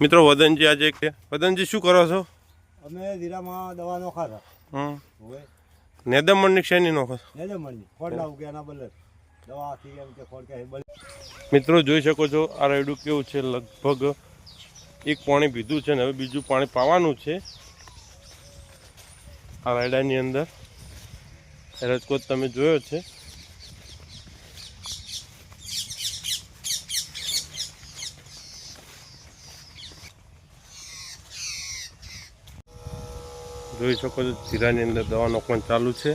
મિત્રો વદનજી આજે કે વદનજી શું કરો છો? અમે જીરામાં દવા નોખાતા હમ. નેદમણની શેની નોખો નેદમણની. ખોડના ઉગ્યાના બદલે. દવા આખી એમ કે ખોડ કે મિત્રો જોઈ શકો છો આ રાયડું કેવું છે લગભગ એક પાણી પીધું છે ને હવે બીજું પાણી પાવાનું છે. આ રાયડાની અંદર. રજકોટ તમે જોયો છે. જોઈ શકો છો જીરાની અંદર દવાનો પણ ચાલુ છે.